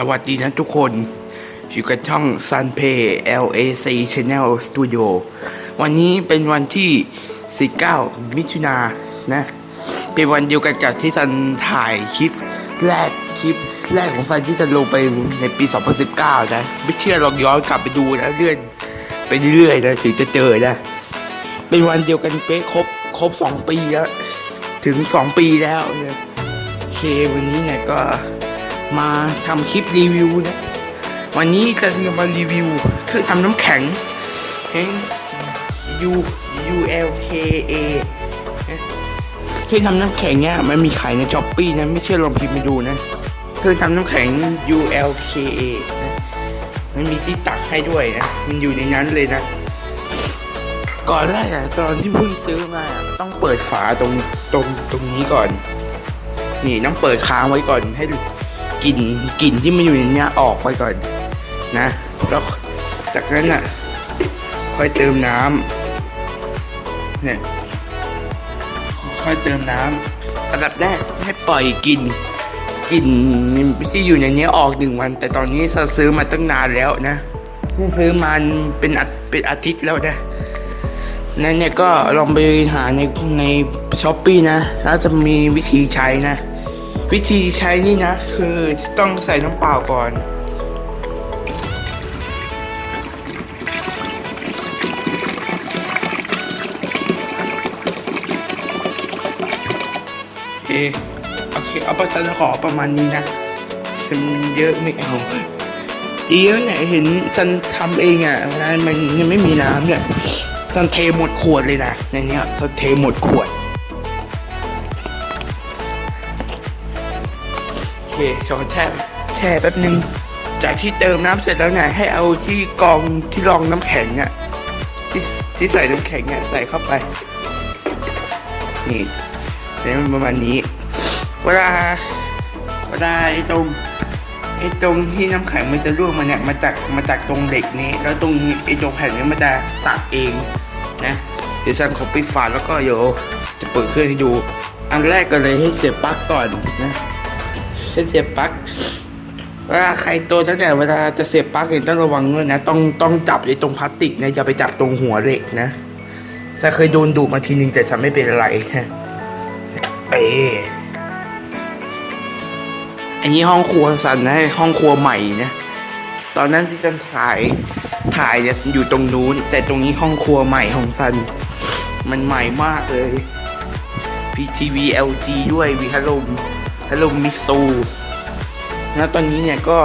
สวัสดีนะทุกคน อยู่กับช่อง Sunpay LAC Channel Studio วันนี้เป็นวันที่ 19 มิถุนานะ เป็นวันเดียวกันกับที่ซันถ่ายคลิปแรกคลิปแรกของซันที่จะลงไปในปี 2019 นะ ไม่เชื่อลองย้อนกลับไปดูนะเลื่อนไปเรื่อยๆนะถึงจะเจอนะ เป็นวันเดียวกันเป๊ะครบครบ 2 ปีแล้ว ถึง 2 ปีแล้วนะโอเควันนี้เนี่ยก็ มาทำคลิปรีวิวนะวันนี้จะมารีวิวเครื่องทำน้ำแข็งเห็น U U L K A เครื่องทำน้ำแข็งเนี่ยมันมีขายในช้อปปี้นะไม่เชื่อลองพิมพ์ไปดูนะเครื่องทำน้ำแข็ง U L K A นะมันมีที่ตักให้ด้วยนะ มันอยู่ในนั้นเลยนะ ก่อนแรกอะตอนที่เพิ่งซื้อมาต้องเปิดฝาตรงตรงตรงนี้ก่อน นี่ต้องเปิดค้างไว้ก่อนให้ กลิ่นกลิ่นที่มันอยู่ในเนี้ยออกไปก่อนนะ แล้วจากนั้นอะค่อยเติมน้ำเนี่ยค่อยเติมน้ำอันดับแรกให้ปล่อยกลิ่นกลิ่นที่อยู่ในเนี้ยออกหนึ่งวัน แต่ตอนนี้ซื้อมาตั้งนานแล้วนะซื้อมาเป็นอาเป็นอาทิตย์แล้วนะนั่นเนี่ยก็ลองไปหาในในช้อปปี้นะแล้วจะมีวิธีใช้นะ วิธีใช้นี่นะ คือต้องใส่น้ำเปล่าก่อนโอเคโอเคเอาประจันขอประมาณนี้นะฉันเยอะไม่เอาดีแล้วเนี่ยเห็นฉันทำเองอะเวลามันยังไม่มีน้ำเนี่ยฉันเทหมดขวดเลยนะในเนี้ยฉันเทหมดขวด เคขอแช่แช่แป๊บนึง จากที่เติมน้ำเสร็จแล้วเนี่ยให้เอาที่กรองที่รองน้ำแข็งอะที่ที่ใส่น้ำแข็งอะใส่เข้าไป นี่เนี่ยมันประมาณนี้ เวลาเวลาไอ้ตรงไอ้ตรงที่น้ำแข็งมันจะร่วงมาเนี่ยมาจากมาจากตรงเหล็กนี้ แล้วตรงไอ้ตรงแผ่นนี้มันจะตักเองนะเดี๋ยวซันขอปิดฝาแล้วก็เดี๋ยวจะเปิดเครื่องให้ดู อันแรกก็เลยให้เสียบปลั๊กก่อนนะ ให้เสียบปลั๊กเวลาใครโตตั้งแต่เวลาจะเสียบปลั๊กเนี่ยต้องระวังด้วยนะ ต้องต้องจับไอ้ตรงพลาสติกนะอย่าไปจับตรงหัวเหล็กนะซันเคยโดนดูมาทีนึงแต่ซันไม่เป็นอะไรนะเออันนี้ห้องครัวสันนะห้องครัวใหม่นะตอนนั้นที่ฉันถ่ายถ่ายเนี่ยอยู่ตรงนู้น แต่ตรงนี้ห้องครัวใหม่ของซัน มันใหม่มากเลย PTV LG ด้วยมีพัดลม พัดลมิซูแล้วตอนนี้เนี่ยก็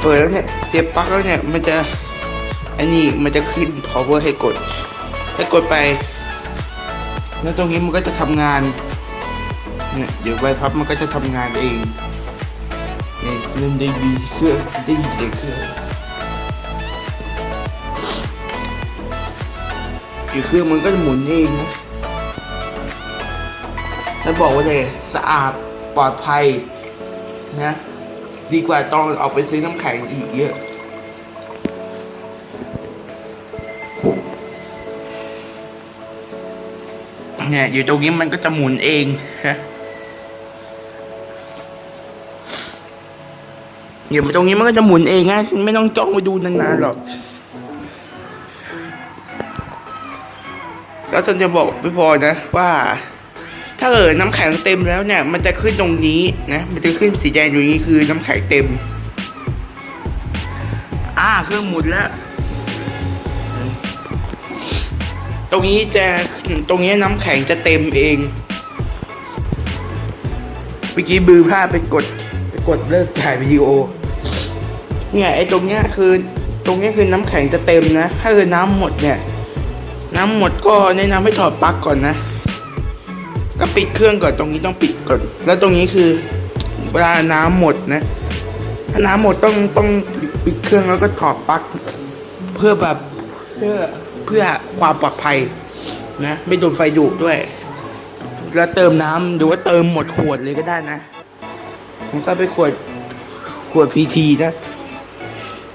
เปิดแล้วเนี่ยเสียบปลั๊กแล้วเนี่ยมันจะอันนี้มันจะขึ้น power ให้กด ให้กดไป แล้วตรงนี้มันก็จะทำงานเนี่ยเดี๋ยวใบพับมันก็จะทำงานเองเนี่ยเริ่มได้ดีเครื่องได้ยินเสีเครื่องเดี๋ยวเครื่องมันก็จะหมุนเองนะ แล้วบอกว่าเลยสะอาดปลอดภัยนะดีกว่าตอนออกไปซื้อน้ำแข็งอีกเยอะเนี่ยอยู่ตรงนี้มันก็จะหมุนเองฮะอยู่ตรงนี้มันก็จะหมุนเองนะไม่ต้องจ้องไปดูนานๆหรอกแล้วฉันจะบอกไม่พอนะว่า ถ้าเกิดน้ำแข็งเต็มแล้วเนี่ย มันจะขึ้นตรงนี้นะ มันจะขึ้นสีแดงอยู่นี้คือน้ำแข็งเต็ม อ่าเครื่องหมุนแล้ว ตรงนี้จะตรงนี้น้ำแข็งจะเต็มเองเมื่อกี้บือพลาดไปกดไปกดเลิกถ่ายวิดีโอ เนี่ยไอ้ตรงเนี้ยคือ ตรงเนี้ยคือน้ำแข็งจะเต็มนะ ถ้าเกิดน้ำหมดเนี่ย น้ำหมดก็แนะนำให้ถอดปลั๊กก่อนนะ ก็ปิดเครื่องก่อนตรงนี้ต้องปิดก่อน แล้วตรงนี้คือเวลาน้ำหมดนะ ถ้าน้ำหมดต้องต้องปิดเครื่องแล้วก็ถอดปลั๊กเพื่อแบบเพื่อเพื่อความปลอดภัยนะไม่โดนไฟดูดด้วย แล้วเติมน้ำหรือว่าเติมหมดขวดเลยก็ได้นะ ผมใส่ไปขวดขวดพีทีนะ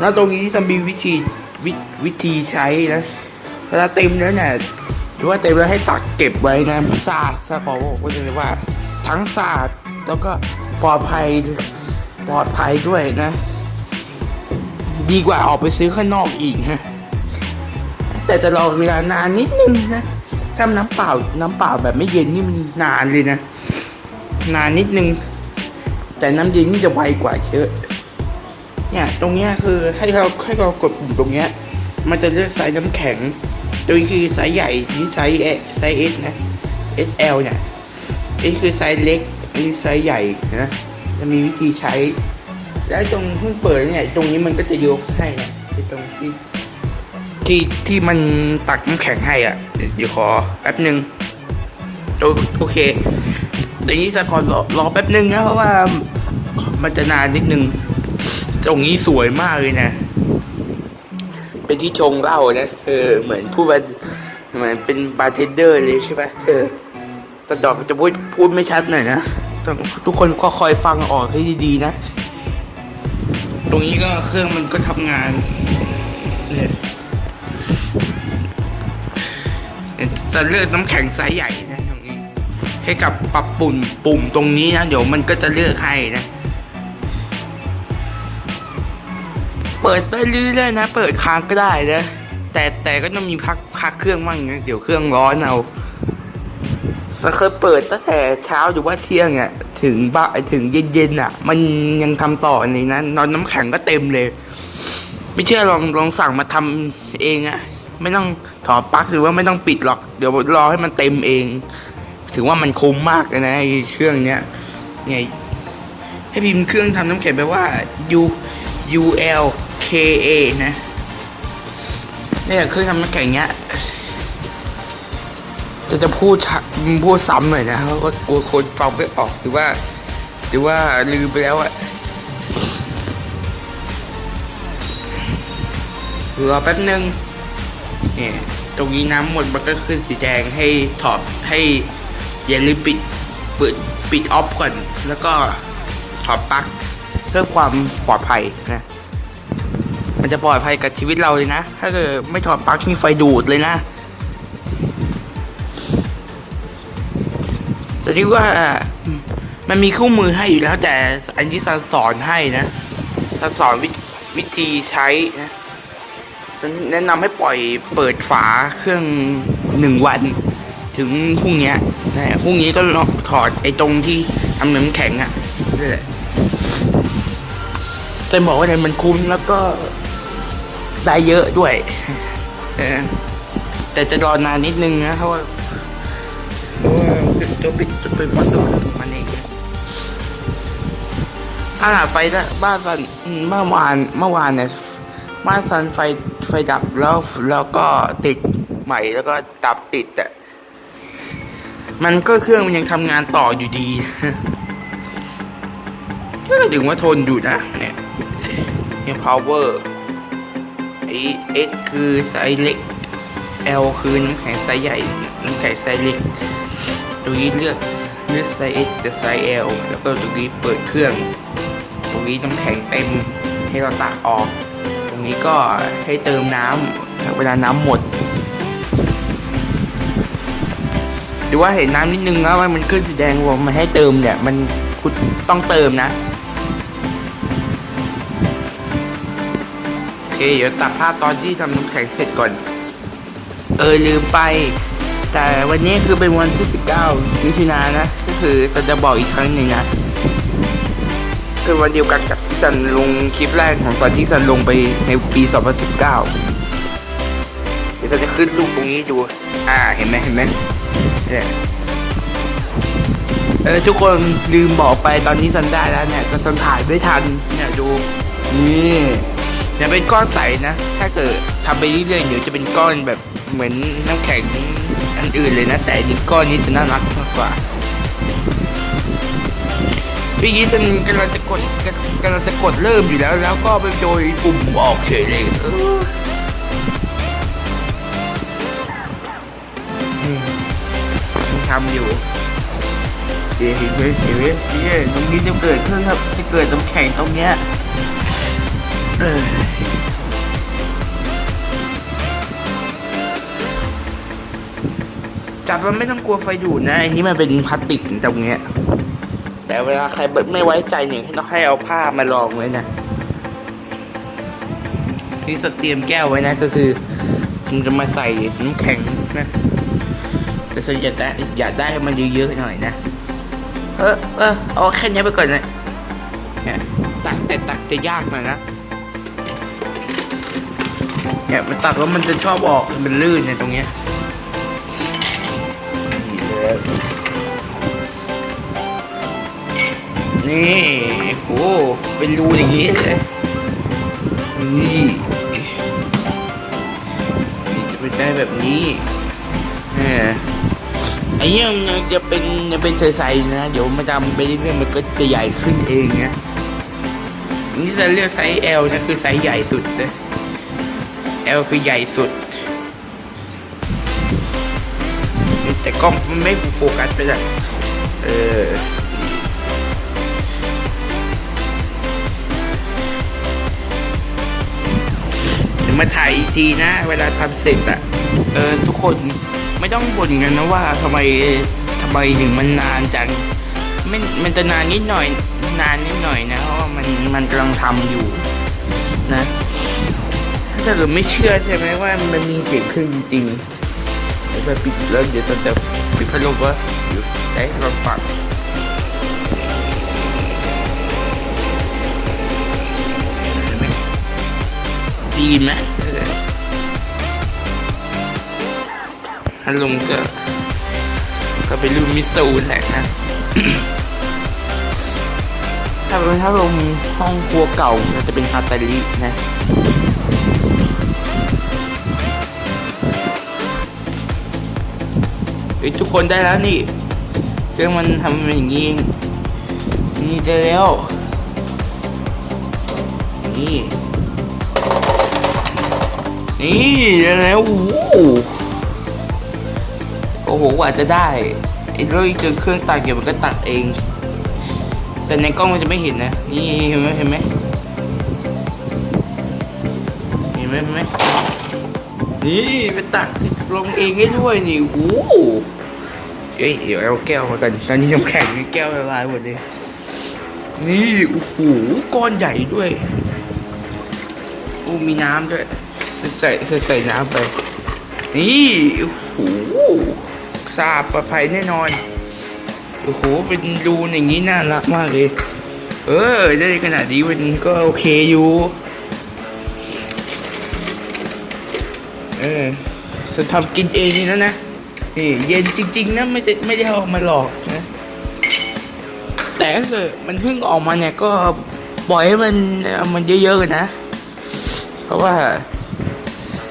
แล้วตรงนี้จะมีวิธีวิวิธีใช้นะเวลาเต็มแล้วเนี่ย หรือว่าเต็มแล้วให้ตักเก็บไว้นะสาดสะขอบอกว่าเลยว่าทั้งสะอาดแล้วก็ปลอดภัยปลอดภัยด้วยนะ ดีกว่าออกไปซื้อข้างนอกอีกนะแต่จะรอเวลานานนิดนึงนะถ้าน้ำเปล่าน้ำเปล่าแบบไม่เย็นนี่มันนานเลยนะ นานนิดนึง แต่น้ำเย็นนี่จะไวกว่าเยอะเนี่ยตรงเนี้ยคือให้เราให้เรากดปุ่มตรงเนี้ย มันจะเลือกไซส์น้ำแข็ง โดยคือไซส์ใหญ่นี่ไซส์เอไซส์เอสนะ SL เนี่ยนี่คือไซส์เล็กอันนี้ไซส์ใหญ่นะจะมีวิธีใช้ แล้วตรงเพิ่งเปิดเนี่ย ตรงนี้มันก็จะยกให้นะไอ้ตรงที่ที่ที่มันตักน้ำแข็งให้อะเดี๋ยวขอแป๊บหนึ่งโอโอเคเดี๋ยวนี้สักขอรอรอแป๊บหนึ่งนะเพราะว่ามันจะนานนิดนึง ตรงนี้สวยมากเลยนะ เป็นที่ชงเหล้านะเออเหมือนพูดว่าเหมือนเป็นบาร์เทนเดอร์เลยใช่ปะเออแต่ดอกจะพูดพูดไม่ชัดหน่อยนะต้องทุกคนก็คอยฟังออกให้ดีๆนะ ตรงนี้ก็เครื่องมันก็ทำงานเนี่ยจะเลือกน้ำแข็งไซส์ใหญ่นะตรงนี้ให้กับปรับปุ่มปุ่มตรงนี้นะ เดี๋ยวมันก็จะเลือกให้นะ ปิดได้เรื่อยๆนะ เปิดค้างก็ได้นะ แต่แต่ก็ต้องมีพักพักเครื่องมั่งนะเดี๋ยวเครื่องร้อนเอาสักเคยเปิดตั้งแต่เช้าหรือว่าเที่ยงอะถึงบ่ายถึงเย็นๆอะ มันยังทำต่อในนั้นนอนน้ำแข็งก็เต็มเลย ไม่เชื่อลองลองสั่งมาทำเองอะ ไม่ต้องถอดปลั๊กหรือว่าไม่ต้องปิดหรอก เดี๋ยวรอให้มันเต็มเอง ถือว่ามันคุ้มมากเลยนะเครื่องเนี้ยเนี่ยให้พิมพ์เครื่องทำน้ำแข็งไปว่า U U L K A นะเนี่ยเครื่องทำน้ำแข็งเนี้ยจะจะพูดชพูดซ้ำหน่อยนะเพราะว่ากลัวคนฟังไม่ออกหรือว่า หรือว่าลืมไปแล้วอะรอแป๊บนึงเนี่ยตรงนี้น้ำหมดมันก็ขึ้นสีแดงให้ถอดให้อย่าลืมปิดปิดปิดออฟก่อน แล้วก็ถอดปลั๊กเพื่อความปลอดภัยนะ มันจะปลอดภัยกับชีวิตเราเลยนะ ถ้าเกิดไม่ถอดปลั๊กมีไฟดูดเลยนะแต่ที่ว่ามันมีคู่มือให้อยู่แล้วแต่อันที่ซันสอนให้นะซันสอนวิวิธีใช้นะฉันแนะนำให้ปล่อยเปิดฝาเครื่องหนึ่งวัน ถึงพรุ่งนี้นะพรุ่งนี้ก็ลองถอดไอ้ตรงที่ทำน้ำแข็งอะ่ะนี่แหละจะบอกว่าเนี่ยมันคุ้มแล้วก็ ได้เยอะด้วยเออแต่จะรอนานนิดนึงนะเพราะว่าเพราะว่าจะปิดจะเป็นวัดตัวมันเองอ่าไฟละบ้านซันอืมเมื่อวานเมื่อวานเนี่ยบ้านซันไฟไฟดับแล้วแล้วก็ติดใหม่แล้วก็ดับติดอะมันก็เครื่องมันยังทำงานต่ออยู่ดีก็ถึงว่าทนอยู่นะเนี่ยเนี่ย power ไอ S คือไซส์เล็ก L คือน้ำแข็งไซส์ใหญ่น้ำแข็งไซส์เล็ก ตรงนี้เลือกเลือกไซส์ S กับไซส์ L แล้วก็ตรงนี้เปิดเครื่อง ตรงนี้น้ำแข็งเต็มให้เราตักออก ตรงนี้ก็ให้เติมน้ำเวลาน้ำหมดหรือว่าเห็นน้ำนิดนึงแล้วมันขึ้นสีแดงว่ามันให้เติมเนี่ย มันคุณต้องเติมนะ เคเดี๋ยวตัดภาพตอนที่ทำน้ำแข็งเสร็จก่อน เออลืมไป แต่วันนี้คือเป็นวันที่ 19มิถุนายนนะ ก็คือจะจะบอกอีกครั้งหนึ่งนะเป็นวันเดียวกันกับที่จันลงคลิปแรกของตอนที่จันลงไปในปี 2019 เดี๋ยวจันจะขึ้นรูปตรงนี้ดู อ่าเห็นไหมเห็นไหมเนี่ยเออทุกคนลืมบอกไปตอนนี้ซันได้แล้วเนี่ยก็ซันถ่ายไม่ทันเนี่ยดูนี่ เนี่ยเป็นก้อนใสนะ ถ้าเกิดทำไปเรื่อยๆเดี๋ยวจะเป็นก้อนแบบเหมือนน้ำแข็งอันอื่นเลยนะ แต่นี้ก้อนนี้จะน่ารักมากกว่าพี่กี้ฉันกำลังจะกดกำลังจะกดเริ่มอยู่แล้ว แล้วก็ไปโดยปุ่มออกเฉยเลยเอออืมยังทำอยู่เดี๋ยวเห็นไหมเห็นไหมเนี่ยตรงนี้จะเกิดขึ้นครับ จะเกิดน้ำแข็งตรงเนี้ยเออ จับมันไม่ต้องกลัวไฟดูดนะอันนี้มันเป็นพลาสติกตรงเนี้ย แต่เวลาใครไม่ไว้ใจเนี่ยให้ต้องให้เอาผ้ามารองไว้นะนี่สเตรียมแก้วไว้นะก็คือมันจะมาใส่น้ำแข็งนะแต่ส่วนใหญ่ได้อยากได้ให้มันเยอะๆหน่อยนะเออเออเอาแค่นี้ไปก่อนนะเนี่ยตักแต่ตักจะยากหน่อยนะเนี่ยมันตักแล้วมันจะชอบออกมันลื่นเนี่ยตรงเนี้ย นี่โอ้เป็นรูอย่างนี้เลยนี่นี่จะเป็นได้แบบนี้เออไอ้เนี่ยมันยังจะเป็นยังเป็นใสๆนะ เดี๋ยวมันทำไปเรื่อยๆมันก็จะใหญ่ขึ้นเองนะนี่จะเรียกไซส์ L นะคือไซส์ใหญ่สุดนะ L คือใหญ่สุด แต่กล้องมันไม่โฟกัสไปเลยเออเดี๋ยวมาถ่ายอีกทีนะ เวลาทำเสร็จอะเออทุกคนไม่ต้องบ่นกันนะว่าทำไมทำไมถึงมันนานจังมันมันจะนานนิดหน่อย นานนิดหน่อยนะเพราะว่ามันมันกำลังทำอยู่นะถ้าเกิดไม่เชื่อใช่ไหมว่ามันมีเสียงเครื่องจริง ๆเดี๋ยวไปปิดแล้วเดี๋ยวจะปิดพัดลมว่าเดี๋ยวได้ให้เราฟังเห็นไหมดีไหมเออถ้าลงก็ ก็เป็นรุ่นมิสซูแหละนะถ้าเป็นถ้าลงห้องครัวเก่าก็จะเป็นฮาตาลินะ เฮ้ยทุกคนได้แล้วนี่เครื่องมันทำอย่างนี้นี่ได้แล้ว นี่ นี่ได้แล้วโอ้โหอ้โหกว่าจะได้ไอ้เรื่องเจอเครื่องตัดเกี่ยวมันก็ตัดเอง แต่ในกล้องมันจะไม่เห็นนะ นี่เห็นไหมเห็นไหมเห็นไหมเห็นไหมนี่ไปตัดลงเองได้ด้วยนี่โอ้ เอ้ยเดี๋ยวเอาแก้วมากันตอนนี้น้ำแข็งนี่แก้วละลายหมดเลยนี่โอ้โหก้อนใหญ่ด้วยโอ้มีน้ำด้วยใส่ใส่ใส่น้ำไป นี่โอ้โหสะอาดปลอดภัยแน่นอนโอ้โหเป็นรูนอย่างนี้น่ารักมากเลย เออได้ขนาดนี้มันก็โอเคอยู่เออจะทำกินเองนี่นะนะ นี่เย็นจริง ๆ นะไม่ใช่ไม่ได้เอามาหลอกนะแต่ถ้าเกิดมันเพิ่งออกมาเนี่ยก็ปล่อยให้มันมันเยอะๆนนะ เพราะว่า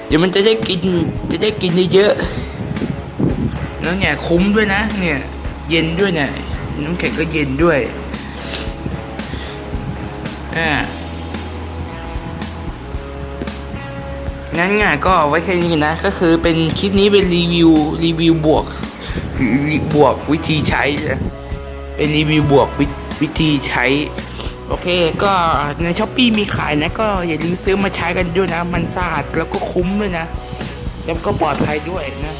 เดี๋ยวมันจะได้กินจะได้กินเยอะๆแล้วเนี่ยคุ้มด้วยนะ เนี่ย เย็นด้วยเนี่ยน้ำแข็งก็เย็นด้วยอ่า งั้นไงก็ไว้แค่นี้นะ ก็คือเป็นคลิปนี้เป็นรีวิวรีวิวบวกบวกวิธีใช้ เป็นรีวิวบวกวิวิธีใช้ โอเค ก็ในช้อปปีมีขายนะ ก็อย่าลืมซื้อมาใช้กันด้วยนะ มันสะอาดแล้วก็คุ้มด้วยนะ แล้วก็ปลอดภัยด้วยนะ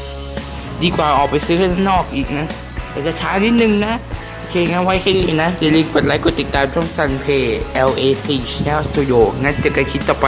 ดีกว่าออกไปซื้อข้างนอกอีกนะ แต่จะช้านิดนึงนะ โอเค งั้นไว้แค่นี้นะ อย่าลืมกดไลค์กดติดตามช่อง Sunpay LAC Channel Studio งั้นเจอกันคลิปต่อไป